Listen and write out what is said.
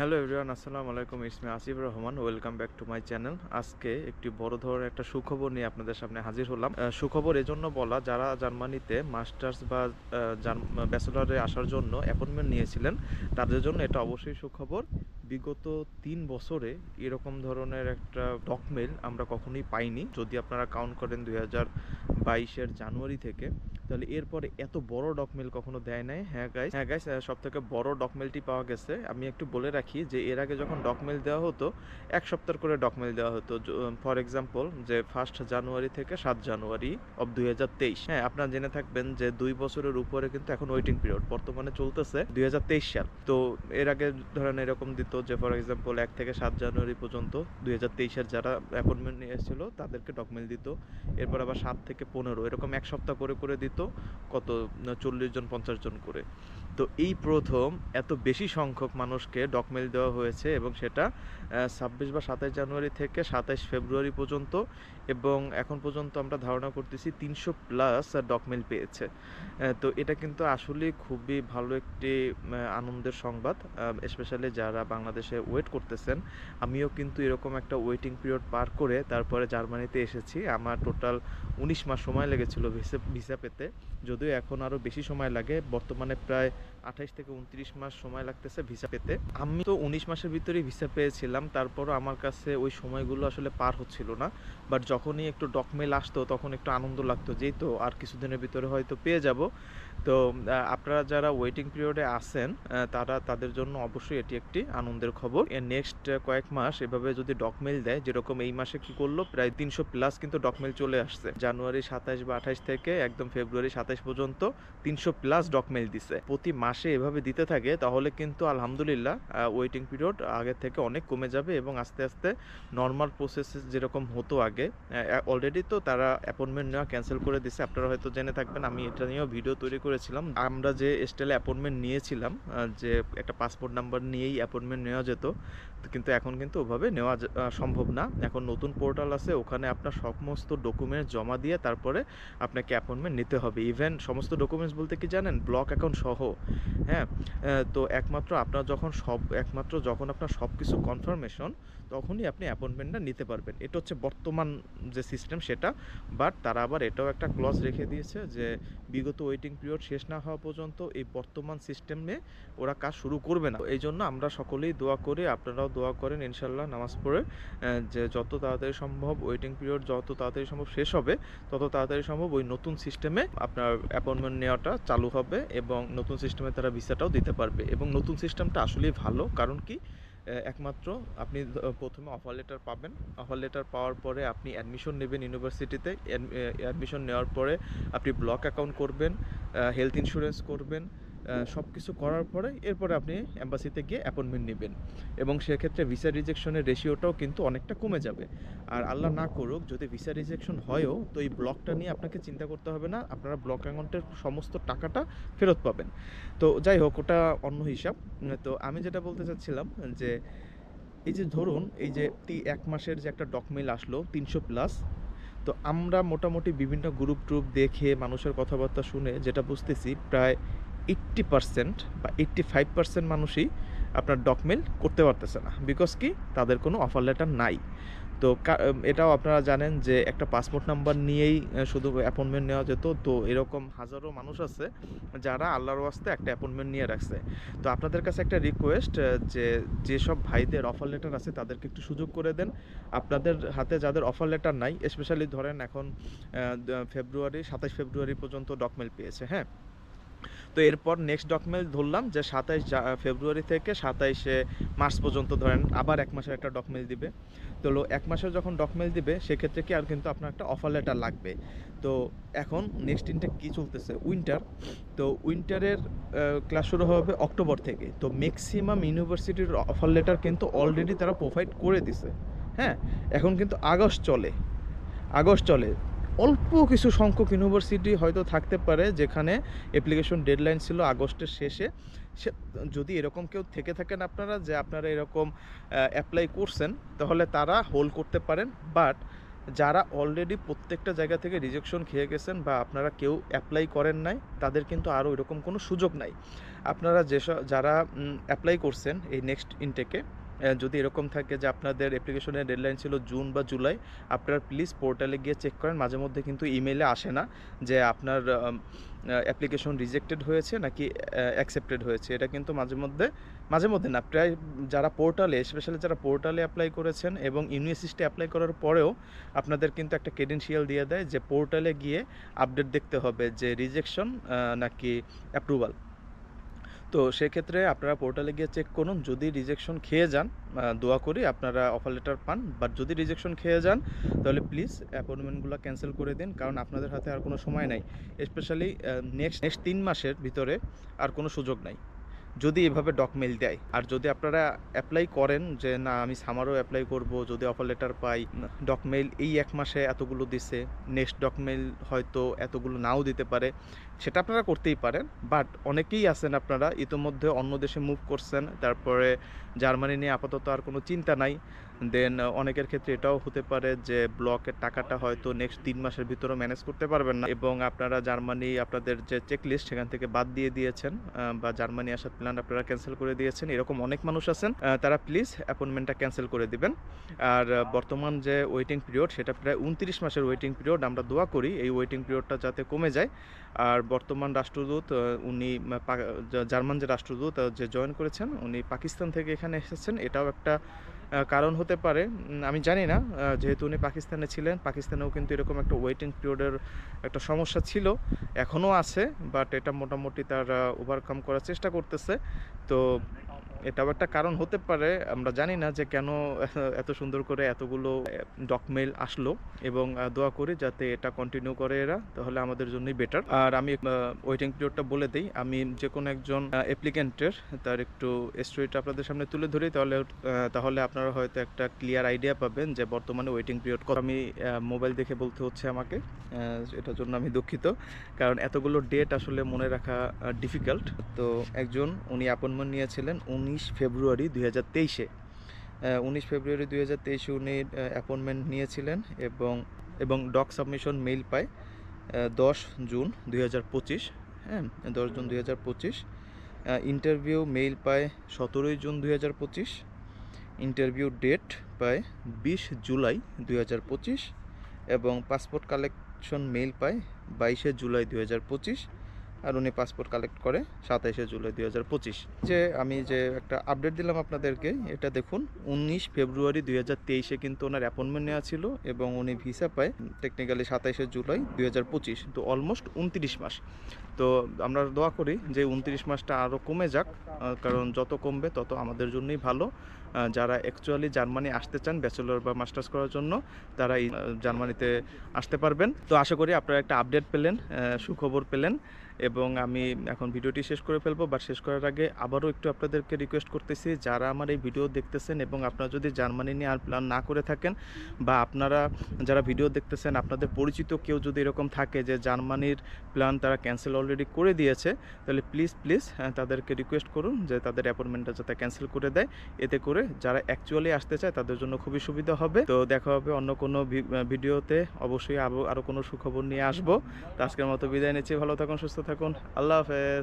Hello everyone, আসসালামু আলাইকুম, ইসমি Asif Rahman, welcome back to my channel. আজকে একটি বড় ধরনের একটা সুখবর নিয়ে আপনাদের সামনে হাজির হলাম। সুখবর এজন্য বলা, যারা জার্মানিতে মাস্টার্স বা ব্যাচেলরে আসার জন্য অ্যাপয়েন্টমেন্ট নিয়েছিলেন, তাদের জন্য এটা অবশ্যই সুখবর। বিগত তিন বছরে এরকম ধরনের একটা ডকমেল আমরা কখনোই পাইনি। যদি আপনারা কাউন্ট করেন দুই হাজার বাইশের জানুয়ারি থেকে তাহলে এরপরে এত বড় ডকমেল কখনো দেয় নাই। হ্যাঁ গাইস হ্যাঁ গাইস সব থেকে বড় ডকমেলটি পাওয়া গেছে। আমি একটু বলে রাখি যে, এর আগে যখন ডকমেল দেওয়া হতো, এক সপ্তাহ করে ডকমেল দেওয়া হতো। ফর এক্সাম্পল যে ফার্স্ট জানুয়ারি থেকে সাত জানুয়ারি অব দুই হাজার তেইশ। হ্যাঁ আপনারা জেনে থাকবেন যে, দুই বছরের উপরে কিন্তু এখন ওয়েটিং পিরিয়ড বর্তমানে চলতেছে দুই হাজার তেইশ সাল। তো এর আগে ধরেন এরকম দিত যে ফর এক্সাম্পল এক থেকে সাত জানুয়ারি পর্যন্ত দুই হাজার যারা অ্যাপয়েন্টমেন্ট নিয়ে এসেছিল, তাদেরকে ডকমেল দিত। এরপর আবার সাত থেকে পনেরো, এরকম এক সপ্তাহ করে করে দিত। কত? চল্লিশ জন পঞ্চাশ জন করে। তো এই প্রথম এত বেশি সংখ্যক মানুষকে ডকমেল দেওয়া হয়েছে এবং সেটা ছাব্বিশ বা সাতাশ জানুয়ারি থেকে সাতাশ ফেব্রুয়ারি পর্যন্ত এবং এখন পর্যন্ত আমরা ধারণা করতেছি তিনশো প্লাস ডকমেল পেয়েছে। তো এটা কিন্তু আসলে খুবই ভালো একটি আনন্দের সংবাদ স্পেশালি যারা বাংলাদেশে ওয়েট করতেছেন। আমিও কিন্তু এরকম একটা ওয়েটিং পিরিয়ড পার করে তারপরে জার্মানিতে এসেছি। আমার টোটাল উনিশ মাস সময় লেগেছিল ভিসা ভিসা পেতে। যদিও এখন আরও বেশি সময় লাগে, বর্তমানে প্রায় আঠাইশ থেকে উনত্রিশ মাস সময় লাগতেছে ভিসা পেতে। আমি তো উনিশ মাসের ভিতরেই ভিসা পেয়েছিলাম, তারপরও আমার কাছে ওই সময়গুলো আসলে পার হচ্ছিল না। বাট যখনই একটু ডকমেল আসতো, তখন একটু আনন্দ লাগতো যেই তো আর কিছুদিনের ভিতরে হয়তো পেয়ে যাব। তো আপনারা যারা ওয়েটিং পিরিয়ডে আছেন তারা তাদের জন্য অবশ্যই এটি একটি আনন্দের খবর। এর নেক্সট কয়েক মাস এভাবে যদি ডকমেল দেয়, যেরকম এই মাসে কি করল, প্রায় তিনশো প্লাস কিন্তু ডকমেল চলে আসছে। জানুয়ারি সাতাশ বা আঠাশ থেকে একদম ফেব্রুয়ারি সাতাশ পর্যন্ত তিনশো প্লাস ডকমেল দিছে। প্রতি মাসে এভাবে দিতে থাকে, তাহলে কিন্তু আলহামদুলিল্লাহ ওয়েটিং পিরিয়ড আগের থেকে অনেক কমে যাবে এবং আস্তে আস্তে নর্মাল প্রসেস যেরকম হতো আগে অলরেডি তো তারা অ্যাপয়েন্টমেন্ট নেওয়া ক্যান্সেল করে দিছে। আপনারা হয়তো জেনে থাকবেন, আমি এটা নিয়েও ভিডিও তৈরি করেছিলাম। আমরা যে স্টাইলে অ্যাপয়েন্টমেন্ট নিয়েছিলাম যে একটা পাসপোর্ট নাম্বার নিয়েই অ্যাপয়েন্টমেন্ট নেওয়া যেত কিন্তু এখন কিন্তু ওভাবে নেওয়া সম্ভব না। এখন নতুন পোর্টাল আছে, ওখানে আপনার সমস্ত ডকুমেন্ট জমা দিয়ে তারপরে আপনাকে অ্যাপয়েন্টমেন্ট নিতে হবে। ইভেন সমস্ত ডকুমেন্টস বলতে কি জানেন? ব্লক অ্যাকাউন্ট সহ। হ্যাঁ তো একমাত্র আপনার যখন সব, একমাত্র যখন আপনার সব কিছু কনফার্মেশন তখনই আপনি অ্যাপয়েন্টমেন্টটা নিতে পারবেন। এটা হচ্ছে বর্তমান যে সিস্টেম সেটা বাট তারা আবার এটাও একটা ক্লজ রেখে দিয়েছে যে বিগত ওয়েটিং পিরিয়ড শেষ না হওয়া পর্যন্ত এই বর্তমান সিস্টেমে ওরা কাজ শুরু করবে না। এই জন্য আমরা সকলেই দোয়া করি, আপনারাও দোয়া করেন ইনশাল্লাহ নামাজ পড়ে যে যত তাড়াতাড়ি সম্ভব ওয়েটিং পিরিয়ড যত তাড়াতাড়ি সম্ভব শেষ হবে, তত তাড়াতাড়ি সম্ভব ওই নতুন সিস্টেমে আপনার অ্যাপয়েন্টমেন্ট নেওয়াটা চালু হবে এবং নতুন সিস্টেমে তারা ভিসাটাও দিতে পারবে এবং নতুন সিস্টেমটা আসলেই ভালো। কারণ কি? একমাত্র আপনি প্রথমে অফার লেটার পাবেন। অফার লেটার পাওয়ার পরে আপনি অ্যাডমিশন নেবেন ইউনিভার্সিটিতে অ্যাডমিশন নেওয়ার পরে আপনি ব্লক অ্যাকাউন্ট করবেন হেলথ ইন্স্যুরেন্স করবেন সব কিছু করার পরে এরপরে আপনি অ্যাম্বাসিতে গিয়ে অ্যাপয়েন্টমেন্ট নেবেন। এবং সেক্ষেত্রে ভিসা রিজেকশনের রেশিওটাও কিন্তু অনেকটা কমে যাবে। আর আল্লাহ না করুক, যদি ভিসা রিজেকশন হয়ও, তো এই ব্লকটা নিয়ে আপনাকে চিন্তা করতে হবে না। আপনারা ব্লক অ্যাকাউন্টের সমস্ত টাকাটা ফেরত পাবেন। তো যাই হোক, ওটা অন্য হিসাব। তো আমি যেটা বলতে চাচ্ছিলাম যে, এই যে ধরুন, এই যে এক মাসের যে একটা ডকমেল আসলো, তিনশো প্লাস তো আমরা মোটামুটি বিভিন্ন গ্রুপ ট্রুপ দেখে মানুষের কথাবার্তা শুনে যেটা বুঝতেছি, প্রায় এইট্টি পার্সেন্ট বা এইট্টি ফাইভ পার্সেন্ট মানুষই আপনার ডকমেল করতে পারতেছে না। বিকজ কি? তাদের কোনো অফার লেটার নাই। তো এটাও আপনারা জানেন যে একটা পাসপোর্ট নাম্বার নিয়েই শুধু অ্যাপয়েন্টমেন্ট নেওয়া যেত। তো এরকম হাজারো মানুষ আছে যারা আল্লাহর ওয়াস্তে একটা অ্যাপয়েন্টমেন্ট নিয়ে রাখছে। তো আপনাদের কাছে একটা রিকোয়েস্ট যে যেসব ভাইদের অফার লেটার আছে তাদেরকে একটু সুযোগ করে দেন। আপনাদের হাতে যাদের অফার লেটার নাই স্পেশালি ধরেন এখন ফেব্রুয়ারি, সাতাশ ফেব্রুয়ারি পর্যন্ত ডকমেল পেয়েছে হ্যাঁ? তো এরপর নেক্সট ডকুমেন্ট ধরলাম যে সাতাইশ ফেব্রুয়ারি থেকে সাতাইশে মার্চ পর্যন্ত ধরেন আবার এক মাসের একটা ডকুমেন্ট দিবে। তো এক মাসের যখন ডকুমেন্ট দিবে, সেক্ষেত্রে কি আর কিন্তু আপনার একটা অফার লেটার লাগবে। তো এখন নেক্সট ইনটেক কী চলতেছে? উইন্টার তো উইন্টারের ক্লাস শুরু হবে অক্টোবর থেকে। তো ম্যাক্সিমাম ইউনিভার্সিটির অফার লেটার কিন্তু অলরেডি তারা প্রোভাইড করে দিছে। হ্যাঁ? এখন কিন্তু আগস্ট চলে। আগস্ট চলে। অল্প কিছু সংখ্যক ইউনিভার্সিটি হয়তো থাকতে পারে, যেখানে অ্যাপ্লিকেশন ডেডলাইন ছিল আগস্টের শেষে। সে, যদি এরকম কেউ থেকে থাকেন আপনারা, যে আপনারা এরকম অ্যাপ্লাই করছেন, তাহলে তারা হোল্ড করতে পারেন। বাট যারা অলরেডি প্রত্যেকটা জায়গা থেকে রিজেকশন খেয়ে গেছেন বা আপনারা কেউ অ্যাপ্লাই করেন নাই, তাদের কিন্তু আরও এরকম কোনো সুযোগ নাই। আপনারা যেসব যারা অ্যাপ্লাই করছেন এই নেক্সট ইনটেকে যদি এরকম থাকে যে আপনাদের অ্যাপ্লিকেশনের ডেডলাইন ছিল জুন বা জুলাই আপনারা প্লিজ পোর্টালে গিয়ে চেক করেন। মাঝে মধ্যে কিন্তু ইমেলে আসে না যে আপনার অ্যাপ্লিকেশন রিজেক্টেড হয়েছে নাকি অ্যাকসেপ্টেড হয়েছে। এটা কিন্তু মাঝে মধ্যে মাঝে মধ্যে না, প্রায় যারা পোর্টালে স্পেশালি যারা পোর্টালে অ্যাপ্লাই করেছেন এবং ইউনিভার্সিটি অ্যাপ্লাই করার পরেও আপনাদের কিন্তু একটা ক্রেডেন্সিয়াল দিয়ে দেয় যে পোর্টালে গিয়ে আপডেট দেখতে হবে যে রিজেকশন নাকি অ্যাপ্রুভাল তো সেক্ষেত্রে আপনারা পোর্টালে গিয়ে চেক করুন। যদি রিজেকশন খেয়ে যান দোয়া করি আপনারা অফার লেটার পান। বাট যদি রিজেকশন খেয়ে যান, তাহলে প্লিজ অ্যাপয়েন্টমেন্টগুলো ক্যান্সেল করে দিন। কারণ আপনাদের হাতে আর কোনো সময় নাই। স্পেশালি নেক্সট নেক্সট তিন মাসের ভিতরে আর কোনো সুযোগ নাই। যদি এভাবে ডকমেল দেয়। আর যদি আপনারা অ্যাপ্লাই করেন যে, না, আমি সামারও অ্যাপ্লাই করব, যদি অফার লেটার পাই ডকমেল এই এক মাসে এতগুলো দিছে নেক্সট ডকমেল হয়তো এতগুলো নাও দিতে পারে। সেটা আপনারা করতেই পারেন বাট অনেকেই আছেন আপনারা, ইতোমধ্যে অন্য দেশে মুভ করছেন, তারপরে জার্মানি নিয়ে আপাতত আর কোনো চিন্তা নাই। দেন অনেকের ক্ষেত্রে এটাও হতে পারে যে ব্লকের টাকাটা হয়তো নেক্সট তিন মাসের ভিতরে ম্যানেজ করতে পারবেন না। এবং আপনারা জার্মানি আপনাদের যে চেক লিস্ট সেখান থেকে বাদ দিয়ে দিয়েছেন বা জার্মানি আসার প্ল্যান আপনারা ক্যান্সেল করে দিয়েছেন। এরকম অনেক মানুষ আছেন তারা প্লিজ অ্যাপয়েন্টমেন্টটা ক্যান্সেল করে দিবেন। আর বর্তমান যে ওয়েটিং পিরিয়ড সেটা প্রায় উনত্রিশ মাসের ওয়েটিং পিরিয়ড আমরা দোয়া করি এই ওয়েটিং পিরিয়ডটা যাতে কমে যায়। আর বর্তমান রাষ্ট্রদূত উনি জার্মান যে রাষ্ট্রদূত যে জয়েন করেছেন, উনি পাকিস্তান থেকে এখানে এসেছেন। এটাও একটা কারণ হতে পারে। আমি জানি না যেহেতু উনি পাকিস্তানে ছিলেন, পাকিস্তানেও কিন্তু এরকম একটা ওয়েটিং পিরিয়ডের একটা সমস্যা ছিল, এখনও আছে বাট এটা মোটামুটি তার ওভারকাম করার চেষ্টা করতেছে। তো এটাও একটা কারণ হতে পারে, আমরা জানি না যে কেন এত সুন্দর করে এতগুলো ডকমেল আসলো এবং দোয়া করি যাতে এটা কন্টিনিউ করে এরা, তাহলে আমাদের জন্যই বেটার আর আমি ওয়েটিং পিরিয়ডটা বলে দিই, আমি যে কোনো একজন অ্যাপ্লিকেন্টের তার একটু স্টোরিটা আপনাদের সামনে তুলে ধরি, তাহলে তাহলে আপনারা হয়তো একটা ক্লিয়ার আইডিয়া পাবেন যে বর্তমানে ওয়েটিং পিরিয়ড কত। আমি মোবাইল দেখে বলতে হচ্ছে আমাকে এটার জন্য আমি দুঃখিত, কারণ এতগুলো ডেট আসলে মনে রাখা ডিফিকাল্ট তো একজন, উনি অ্যাপয়েন্টমেন্ট নিয়েছিলেন উনিশ ফেব্রুয়ারি দুই হাজার তেইশে। উনিশ ফেব্রুয়ারি দুই হাজার তেইশে উনি অ্যাপয়েন্টমেন্ট নিয়েছিলেন এবং এবং ডক সাবমিশন মেইল পায় দশ জুন দুই হাজার পঁচিশ। হ্যাঁ দশ জুন দুই হাজার পঁচিশ। ইন্টারভিউ মেইল পায় সতেরোই জুন দুই হাজার পঁচিশ। ইন্টারভিউ ডেট পায় বিশ জুলাই দুই হাজার পঁচিশ। এবং পাসপোর্ট কালেকশন মেইল পায় বাইশে জুলাই দুই হাজার পঁচিশ। আর উনি পাসপোর্ট কালেক্ট করে সাতাইশে জুলাই দুই হাজার পঁচিশ। যে আমি যে একটা আপডেট দিলাম আপনাদেরকে, এটা দেখুন, উনিশ ফেব্রুয়ারি দুই হাজার তেইশে কিন্তু ওনার অ্যাপয়েন্টমেন্ট নেওয়া ছিল এবং উনি ভিসা পায় টেকনিক্যালি সাতাইশে জুলাই দুই হাজার পঁচিশ তো অলমোস্ট উনত্রিশ মাস। তো আমরা দোয়া করি যে উনত্রিশ মাসটা আরও কমে যাক কারণ যত কমবে তত আমাদের জন্যই ভালো। যারা অ্যাকচুয়ালি জার্মানি আসতে চান ব্যাচেলর বা মাস্টার্স করার জন্য তারা এই জার্মানিতে আসতে পারবেন। তো আশা করি আপনারা একটা আপডেট পেলেন সুখবর পেলেন এবং আমি এখন ভিডিওটি শেষ করে ফেলব। বা শেষ করার আগে আবারও একটু আপনাদেরকে রিকোয়েস্ট করতেছি, যারা আমার এই ভিডিও দেখতেছেন এবং আপনারা যদি জার্মানি নিয়ে আর প্ল্যান না করে থাকেন বা আপনারা যারা ভিডিও দেখতেছেন, আপনাদের পরিচিত কেউ যদি এরকম থাকে যে জার্মানির প্ল্যান তারা ক্যান্সেল অলরেডি করে দিয়েছে, তাহলে প্লিজ প্লিজ তাদেরকে রিকোয়েস্ট করুন যে তাদের অ্যাপয়েন্টমেন্টটা যাতে ক্যান্সেল করে দেয়। এতে করে যারা অ্যাকচুয়ালি আসতে চায়, তাদের জন্য খুবই সুবিধা হবে। তো দেখা হবে অন্য কোনো ভিডিওতে অবশ্যই আরও আরও কোনো সুখবর নিয়ে আসব। তো আজকের মতো বিদায় নিচ্ছি। ভালো থাকুন, সুস্থ থাকুন। আল্লাহ হাফেজ।